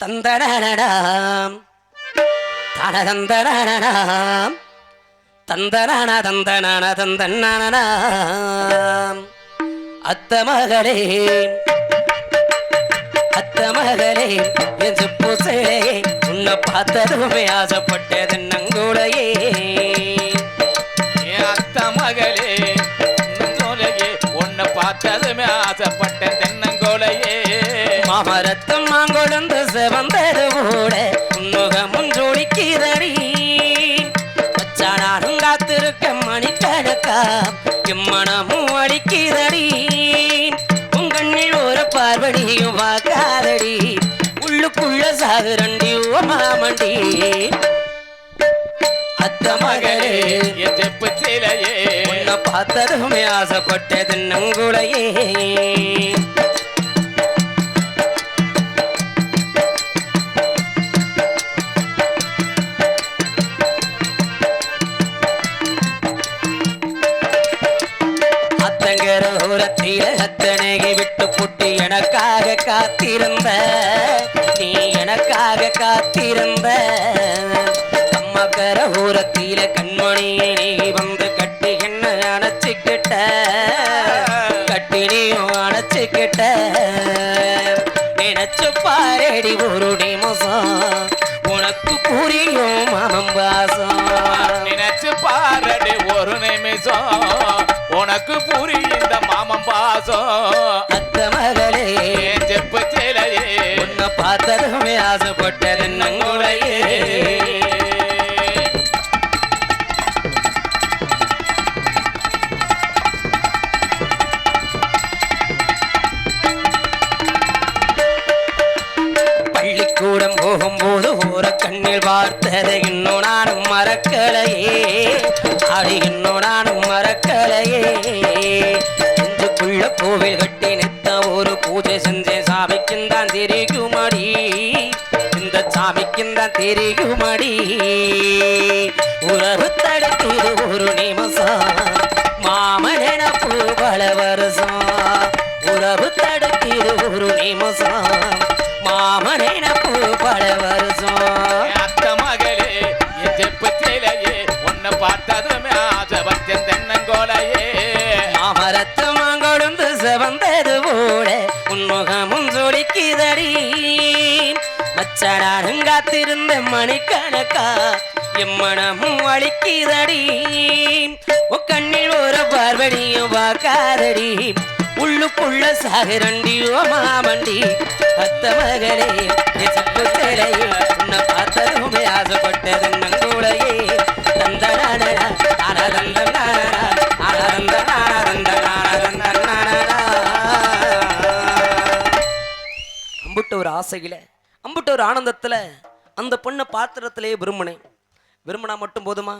தந்தனடாம் தனதந்தனடாம் தந்தனான தந்தனான தந்தனானாம் அத்த மகளே அத்த மகளே என் பூசலே உன்னை பார்த்ததுமே ஆசைப்பட்டது நங்கூடையே என் அத்த மகளே உன்னை பார்த்ததுமே ஆசைப்பட்ட தென்னங்கோலையே மாமரத்தம் மாங்கொழுந்து செவந்தது கூட உன்முகமும் ஜோடிக்கிறடி மச்சானாரும் காத்திருக்க மணிக்கணக்கா எம்மனமும் அடிக்கிறடி. உன் கண்ணில் ஒரு பார்வடியும் வாக்காதடி உள்ளுக்குள்ள சாகுரண்டி ஓ மாமண்டி. அத்த மகளே என் செப்பு சீலையே பார்த்ததுமே ஆசைப்பட்டது நங்குளையே ஓரத்தில விட்டு புட்டி எனக்காக காத்திருந்த. நீ எனக்காக காத்திருந்த. அம்மக்கர ஊரத்தில கண்மணியை நீ வந்து கட்டி என்ன அணைச்சிக்கிட்ட. கட்டி நீயும் அணைச்சிக்கிட்ட. நினைச்சு பாரடி ஒரு நிமிஷம். உனக்கு புரியும் மாமம் பாசம் நினைச்சு பாரடி ஒரு நிமிஷம். உனக்கு புரியும் பாசம் அத்த மகளே செப்பு சீலையே. உன்னை பார்த்ததுமே ஆசைப்பட்டது நங்குளையே பள்ளிக்கூடம் போகும்போது ஒரு கண்ணில் பார்த்ததை இந்த சாமிக்கும் தான் தெரியுமடி. உறவு தடுக்குது ஒரு நிமிஷம். மாமனப்பு பல வருஷம். உறவு தடுக்குது ஒரு நிமிஷம். மாமனப்பு பல வருஷம். அத்த மகளே என் செப்பு சீலையே உன்னை பார்த்ததுமே ஆசைப்பட்டேன் தென்னங்கோலையே. மாமரத்து மாங்கொழுந்து செவந்தது போல உன்முகமும் ஜொலிக்குதடி மச்சனாரும் காத்திருந்த மணிக்கணக்கா எம்மனமும் அழிக்கிறடி. உன் கண்ணில் ஒரு பார்வடியும் வாக்காரடி. உள்ளுக்குள்ள சாகரண்டி ஓ மாமண்டி அத்த மகளே என் சப்பு திரையே உன்னை பார்த்ததுமே ஆசைப்பட்டது நங்கூடையே தந்தனானா ஆனந்தனானா அம்புட்டு ஒரு ஆசையில அம்புட்ட ஒரு ஆனந்தத்துல அந்த பொண்ணை பாத்திரத்திலே விரும்பினேன். விரும்பினா மட்டும் போதுமா.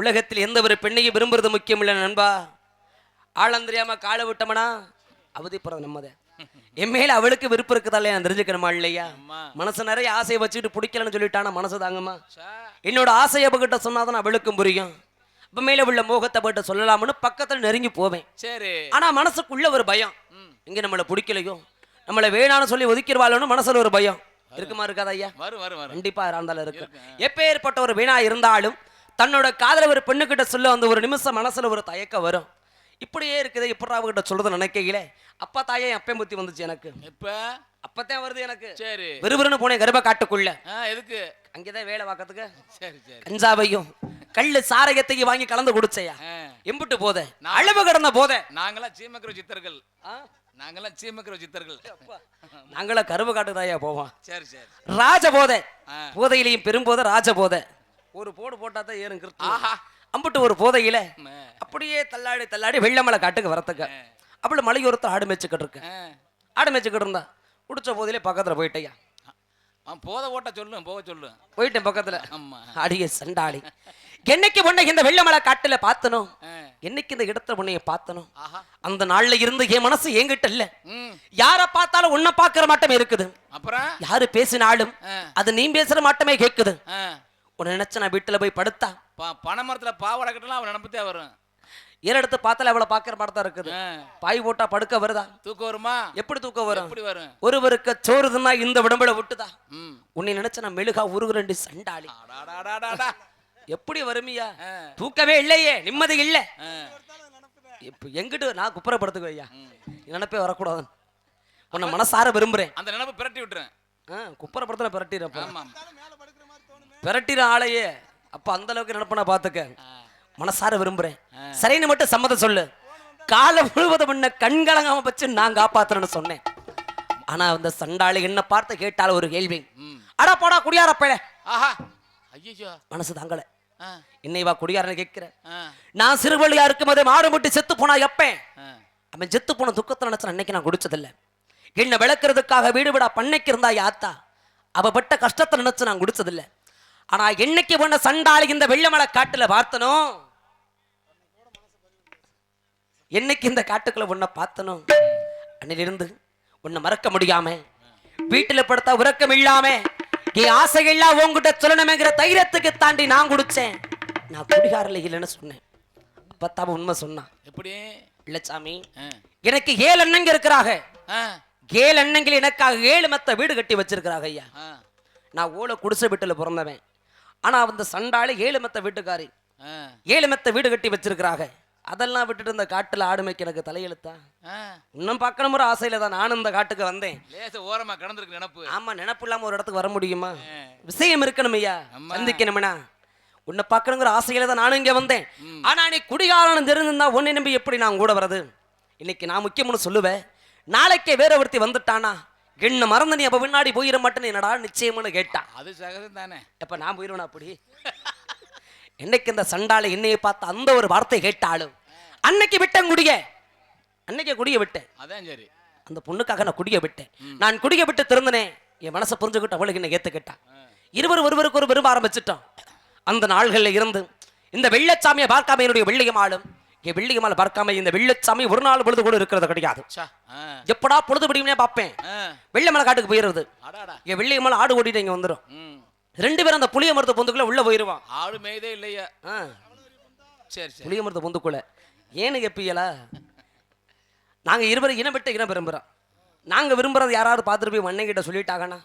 உலகத்தில் எந்த ஒரு பெண்ணையும் விரும்புறது முக்கியம் இல்லை நண்பா. ஆழம் தெரியாம காலை விட்டோம்னா அவதிப்படுறது நம்மதே. என் மேல அவளுக்கு விருப்பம் இருக்குதா இல்லையா நான் தெரிஞ்சுக்கணுமா இல்லையா. மனசு நிறைய ஆசையை வச்சுட்டு பிடிக்கலன்னு சொல்லிட்டானா மனசு தாங்கம்மா. என்னோட ஆசையை அவகிட்ட சொன்னாதான் அவளுக்கும் புரியும். அப்ப மேல உள்ள மோகத்தை அவகிட்ட சொல்லலாம்னு பக்கத்துல நெருங்கி போவேன். சரி. ஆனா மனசுக்குள்ள ஒரு பயம். இங்க நம்மளை பிடிக்கலையோ? நம்மளை வேணான்னு சொல்லி ஒதுக்கிடுவாளோன்னு மனசுல ஒரு பயம். இருக்குமா இருக்காதா ஐயா? வரும் வரும் கண்டிப்பா இருந்தாலும் இருக்கு. எப்பேற்பட்ட ஒரு வீணா இருந்தாலும் தன்னோட காதல ஒரு பெண்ணுகிட்ட சொல்ல அந்த ஒரு நிமிஷம் மனசுல ஒரு தயக்கம் வரும். இப்படியே இருக்குது இப்படி அவகிட்ட சொல்றது நினைக்கையில அப்பா தாயே அப்பே புத்தி வந்துச்சு எனக்கு. இப்ப அப்பத்தான் வருது எனக்கு. சரி. விறுவிறுன்னு போனேன் கர்ப்ப காட்டுக்குள்ள. எதுக்கு? அங்கேதான் வேலை பார்க்கறதுக்கு. சரி சரி. கஞ்சாவையும் கள்ளு சாரகத்தையும் வாங்கி கலந்து குடிச்சையா. எம்பிட்டு போத அளவு கடந்த போத. நாங்களாம் சீமக்கிற சித்தர்கள். நாங்களாம் சீமக்கிற சித்தர்கள். நாங்கள கருவு காட்டுதாயா போவோம். சரி சரி. ராஜ போதை. போதையிலையும் பெரும்போதை ராஜ போதை ஒரு போடு போட்டா தான் ஏறும் கிருத்து ஆஹா. அம்புட்டு ஒரு போதையில. அப்படியே தள்ளாடி தள்ளாடி வெள்ளமலை காட்டுக்கு வரத்துக்கு. அப்படி மலையோரத்தை ஆடு மேய்ச்சிக்கிட்டு இருக்கு. ஆடு மேய்ச்சிக்கிட்டு இருந்தா குடிச்ச போதிலே பக்கத்துல போயிட்டையா போத ஓட்ட சொல்லு போக சொல்லு. போயிட்டேன் பக்கத்துல. ஆமா. அடிய சண்டாளி. என்னைக்கு பொண்ணை இந்த வெள்ளமலை காட்டுல பார்த்தனோ. என்னைக்கு இந்த இடத்துல பொண்ணைய பார்த்தனோ? அந்த நாள்ல இருந்து என் மனசு என்கிட்ட இல்ல. யார பார்த்தாலும் உன்னை பார்க்கிற மாட்டமே இருக்குது. அப்புறம்? யாரு பேசினாலும். அது நீ பேசுற மாட்டமே கேக்குது. உன்னை நினைச்ச நான் வீட்டுல போய் படுத்தா? பனைமரத்துல பாவாடை கட்டலாம் அவன் நினப்பத்தே வரும். ஏறெடுத்து பார்த்தால அவளை பார்க்கிற மாதிரி தான் இருக்குது. பாய் போட்டா படுக்க வருதா? தூக்கம் வருமா? எப்படி தூக்கம் வரும்? எப்படி வரும்? ஒருவருக்கு சோறுதுன்னா இந்த விடம்புல விட்டுதா? உன்னை நினைச்ச நான் மெழுகா உருகுரண்டி சண்டாளி. எப்படி வருமியா? ஆ. தூக்கமே இல்லையே நிம்மதி இல்ல. இப்ப எங்கிட்டு நான் குப்புறப்படுத்துக்க ஐயா? நினைப்பே வரக்கூடாது உன்னை மனசார விரும்புறேன். அந்த நினைப்பு பிரட்டி விட்டுறேன். குப்புறப்படுத்தல பிரட்டிடுறப்ப ஆமா பிரட்டிற ஆளையே அப்ப அந்த அளவுக்கு நினைப்ப நான் பாத்துக்க. மனசார விரும்புறேன். சரின்னு மட்டும் சம்மதம் சொல்லு. காலம் முழுவதும் உன்னை கண்கலங்காம வச்சு நான் காப்பாத்துறேன்னு சொன்னேன். ஆனா அந்த சண்டாளி என்ன பார்த்து கேட்டால ஒரு கேள்வி. அடா போடா குடியாரப்பேல ஆஹா. ஐயோ மனசு தாங்கல. ஆ. இன்னை வா குடியாரன்னு கேட்கிறேன். நான் சிறுவழியா இருக்கும் போதே மாடு முட்டி செத்து போனா எப்பேன். அவன் செத்து போன துக்கத்தை நினைச்ச அன்னைக்கு நான் குடிச்சதில்ல. என்னை விளக்குறதுக்காக வீடு விடா பண்ணைக்கு இருந்தா யாத்தா அவ பட்ட கஷ்டத்தை நினைச்சு நான் குடிச்சதில்ல. ஆனா என்னைக்கு போன சண்டாளி இந்த வெள்ளமலை காட்டுல பார்த்தனோ என்னைக்கு இந்த காட்டுக்குள்ள உன்னை பார்த்தனோ அன்னிலிருந்து உன்னை மறக்க முடியாம வீட்டுல படுத்தா உறக்கம் இல்லாம என் ஆசைகள்லாம் உன்கிட்ட சொல்லணுமேங்கிற தைரியத்துக்கு தாண்டி நான் குடிச்சேன். நான் குடிகாரில் இல்லைன்னு சொன்னேன். அப்பத்தான் உண்மை சொன்னான். எப்படி? இல்ல சாமி. எனக்கு ஏழு அண்ணங்க இருக்கிறாங்க. ஏழு அண்ணங்கள் எனக்காக ஏழு மெத்த வீடு கட்டி வச்சிருக்கிறாங்க ஐயா. நான் ஓலை குடிசை வீட்டுல பிறந்தவன். ஆனா அந்த சண்டாளி ஏழு மெத்த வீட்டுக்காரி. ஏழு மெத்த வீடு கட்டி வச்சிருக்கிறாங்க அதெல்லாம் விட்டுட்டு இந்த காட்டுல ஆடுமைக்கு எனக்கு தலையெழுத்தா. இன்னும் பார்க்கணும் ஒரு ஆசையில தான் நானும் இந்த காட்டுக்கு வந்தேன். லேச ஓரமா கடந்திருக்கு நினப்பு. ஆமா நினப்பு இல்லாம ஒரு இடத்துக்கு வர முடியுமா? விஷயம் இருக்கணும் ஐயா. சந்திக்கணும்னா. உன்னை பார்க்கணுங்கிற ஆசையில தான் நானும் இங்க வந்தேன். ஆனா நீ குடிகாரன் தெரிஞ்சிருந்தா உன்னை நம்பி எப்படி நான் கூட வர்றது? இன்னைக்கு நான் முக்கியம்னு சொல்லுவேன் நாளைக்கே வேற ஒருத்தி வந்துட்டானா? என்ன மறந்து நீ அப்ப பின்னாடி போயிட மாட்டேன்னு என்னடா நிச்சயம்னு கேட்டான் அது சகஜம் தானே எப்ப நான் போயிருவேனா அப்படி? என்னைக்கு இந்த சண்டாளை என்னையை பார்த்து அந்த ஒரு வார்த்தை கேட்டாலும் அன்னைக்கு விட்டேன் குடிய அன்னைக்கு குடிய விட்டேன். அதான் சரி. அந்த பொண்ணுக்காக நான் குடிய விட்டேன். நான் குடிய விட்டு திருந்தினேன் என் மனசை புரிஞ்சுக்கிட்டு அவளுக்கு என்ன ஏத்துக்கிட்டான். இருவர் ஒருவருக்கு ஒரு விரும்ப ஆரம்பிச்சிட்டோம். அந்த நாள்கள்ல இருந்து இந்த வெள்ளச்சாமியை பார்க்காம என்னுடைய வெள்ளியமாலும் என் வெள்ளியமால பார்க்காம இந்த வெள்ளச்சாமி ஒரு நாள் பொழுது கூட இருக்கிறது கிடையாது. எப்படா பொழுது பிடிக்கும்னே பார்ப்பேன். ஆ. வெள்ளிமலை காட்டுக்கு அடாடா. என் வெள்ளியமலை ஆடு ஓடிட்டு இங்க வந்துடும் ரெண்டு பேரும் அந்த புளிய மருத்து பொந்துக்குள்ள உள்ள போயிருவான். ஆடு மேய்தே இல்லையா. சரி சரி. புளிய மருத்து பொந்துக்குள்ள. ஏன்னு கேப்பீங்களா? நாங்க இருவரும் இனம் விட்டு இனம் விரும்புறோம். நாங்க விரும்புறது யாராவது பார்த்துட்டு போய் மண்ணை கிட்ட சொல்லிட்டாங்கன்னா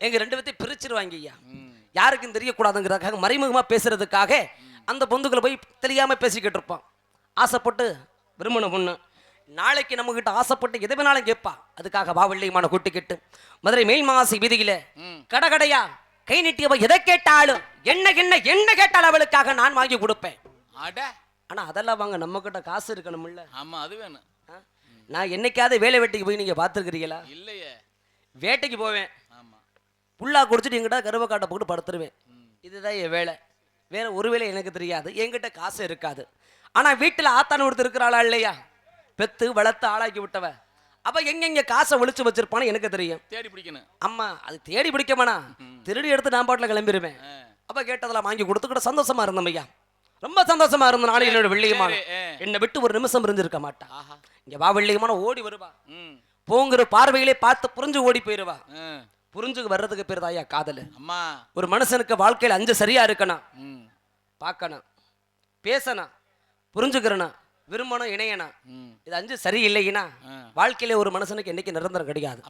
எங்க ரெண்டு பேர்த்தையும் பிரிச்சிருவாங்க ஐயா. யாருக்கும் தெரியக்கூடாதுங்கிறதுக்காக மறைமுகமா பேசுறதுக்காக அந்த பொந்துக்குள்ள போய் தெரியாம பேசிக்கிட்டு இருப்பான் ஆசைப்பட்டு விரும்பின பொண்ணு. நாளைக்கு நம்ம கிட்ட ஆசைப்பட்டு எது வேணாலும் கேட்பா. அதுக்காக வாவள்ளியமான கூட்டிக்கிட்டு மதுரை மேல் மாசி வீதியில ம். கடகடையா கை நீட்டியவ எதை கேட்டாலும் என்ன என்ன என்ன கேட்டாலும் அவளுக்காக நான் வாங்கி கொடுப்பேன். அட. ஆனா அதெல்லாம் வாங்க நம்ம கிட்ட காசு இருக்கணும்ல. ஆமா அது வேணும்? நான் என்னைக்காவது வேலை வெட்டிக்கு போய் நீங்க பார்த்துருக்கிறீங்களா? இல்லையே. வேட்டைக்கு போவேன். ஆமா. புல்லா குடிச்சிட்டு எங்கிட்ட கருவை காட்டை போட்டு படுத்துருவேன். இதுதான் என் வேலை. வேற ஒரு வேலை எனக்கு தெரியாது. என்கிட்ட காசு இருக்காது. ஆனா வீட்டுல ஆத்தான ஒருத்தர் இருக்கிறாளா இல்லையா? பெத்து வளர்த்து ஆளாக்கி விட்டவ. அவ எங்கெங்க காசை ஒளிச்சு வச்சிருப்பான்னு எனக்கு தெரியும். தேடி பிடிக்கணும். அம்மா அது தேடி பிடிக்க வேணாம் திருடி எடுத்து நான் பாட்டில் கிளம்பிடுவேன். அப்ப கேட்டதெல்லாம் வாங்கி கொடுத்துக்கிட்ட சந்தோஷமா இருந்தோம் ஐயா. ரொம்ப சந்தோஷமா இருந்த நாளை என்னோட வெள்ளியமான. என்னை விட்டு ஒரு நிமிஷம் இருந்திருக்க மாட்டா. இங்க வா வெள்ளியமான ஓடி வருவா. போங்கிற பார்வையிலே பார்த்து புரிஞ்சு ஓடி போயிருவா. புரிஞ்சு வர்றதுக்கு பேர் தாயா காதல். அம்மா. ஒரு மனுஷனுக்கு வாழ்க்கையில அஞ்சு சரியா இருக்கணும். பார்க்கணும். பேசணும். புரிஞ்சுக்கிறணும். விரும்பணும் இணையணும் ம். இது அஞ்சு சரியில்லைன்னா. வாழ்க்கையில ஒரு மனுஷனுக்கு என்னைக்கு நிரந்தரம் கிடையாது